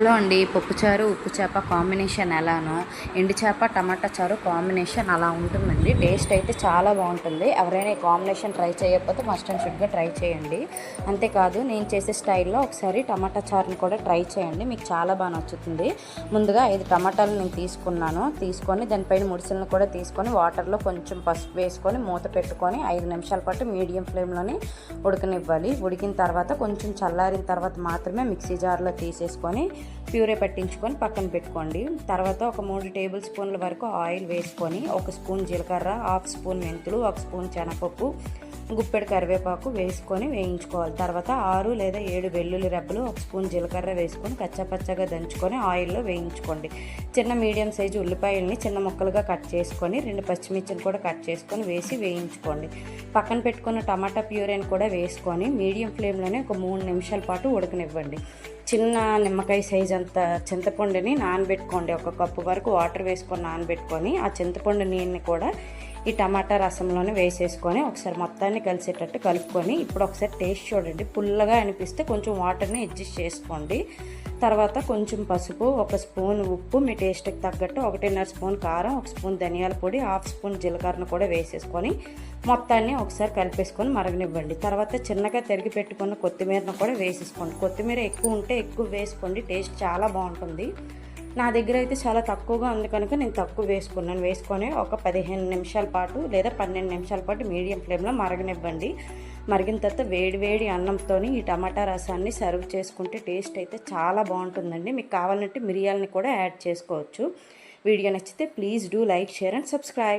Hello అండి పప్పుచారు ఉప్పు చేప కాంబినేషన్ ఎలానో. ఎండు చేప టమాటా చారు కాంబినేషన్ అలా ఉంటుందండి. టేస్ట్ అయితే చాలా బాగుంటుంది. ఎవరైనా ఈ కాంబినేషన్ ట్రై చేయకపోతే మస్ట్ అండ్ షుడ్గా ట్రై చేయండి. అంతేకాదు నేను చేసే స్టైల్లో ఒకసారి టమాటా చారుని కూడా ట్రై చేయండి. మీకు చాలా బాగా నచ్చుతుంది. ముందుగా ఐదు టమాటాలు నేను తీసుకున్నాను. తీసుకొని దానిపైన ముడిసలను కూడా తీసుకొని వాటర్లో కొంచెం పసుపు వేసుకొని మూత పెట్టుకొని ఐదు నిమిషాల పాటు మీడియం ఫ్లేమ్లోనే ఉడకనివ్వాలి. ఉడికిన తర్వాత కొంచెం చల్లారిన తర్వాత మాత్రమే మిక్సీ జార్లో తీసేసుకొని ప్యూరే పట్టించుకొని పక్కన పెట్టుకోండి. తర్వాత ఒక మూడు టేబుల్ స్పూన్ల వరకు ఆయిల్ వేసుకొని ఒక స్పూన్ జీలకర్ర హాఫ్ స్పూన్ మెంతులు ఒక స్పూన్ శనగపప్పు గుప్పెడు కరివేపాకు వేసుకొని వేయించుకోవాలి. తర్వాత ఆరు లేదా ఏడు వెల్లుల్లి రెబ్బలు ఒక స్పూన్ జీలకర్ర వేసుకొని కచ్చాపచ్చగా దంచుకొని ఆయిల్లో వేయించుకోండి. చిన్న మీడియం సైజు ఉల్లిపాయల్ని చిన్న ముక్కలుగా కట్ చేసుకొని రెండు పచ్చిమిర్చిని కూడా కట్ చేసుకొని వేసి వేయించుకోండి. పక్కన పెట్టుకున్న టమాటా ప్యూరేని కూడా వేసుకొని మీడియం ఫ్లేమ్లోనే ఒక మూడు నిమిషాల పాటు ఉడకనివ్వండి. చిన్న నిమ్మకాయ సైజ్ అంత చింతపండుని నానబెట్టుకోండి. ఒక కప్పు వరకు వాటర్ వేసుకొని నానబెట్టుకొని ఆ చింతపండు నీళ్ళని కూడా ఈ టమాటా రసంలోనే వేసేసుకొని ఒకసారి మొత్తాన్ని కలిసేటట్టు కలుపుకొని ఇప్పుడు ఒకసారి టేస్ట్ చూడండి. పుల్లగా అనిపిస్తే కొంచెం వాటర్ని అడ్జస్ట్ చేసుకోండి. తర్వాత కొంచెం పసుపు ఒక స్పూన్ ఉప్పు మీ టేస్ట్కి తగ్గట్టు ఒకటిన్నర స్పూన్ కారం ఒక స్పూన్ ధనియాల పొడి హాఫ్ స్పూన్ జీలకర్రను కూడా వేసేసుకొని మొత్తాన్ని ఒకసారి కలిపేసుకొని మరగనివ్వండి. తర్వాత చిన్నగా తరిగి పెట్టుకున్న కొత్తిమీరను కూడా వేసేసుకోండి. కొత్తిమీర ఎక్కువ ఉంటే ఎక్కువ వేసుకోండి. టేస్ట్ చాలా బాగుంటుంది. నా దగ్గర అయితే చాలా తక్కువగా ఉంది కనుక నేను తక్కువ వేసుకున్నాను. వేసుకొని ఒక పదిహేను నిమిషాల పాటు లేదా పన్నెండు నిమిషాల పాటు మీడియం ఫ్లేమ్లో మరగనివ్వండి. మరిగిన తర్వాత వేడి వేడి అన్నంతో ఈ టమాటా రసాన్ని సర్వ్ చేసుకుంటే టేస్ట్ అయితే చాలా బాగుంటుందండి. మీకు కావాలంటే మిరియాలని కూడా యాడ్ చేసుకోవచ్చు. వీడియో నచ్చితే please do like share and subscribe.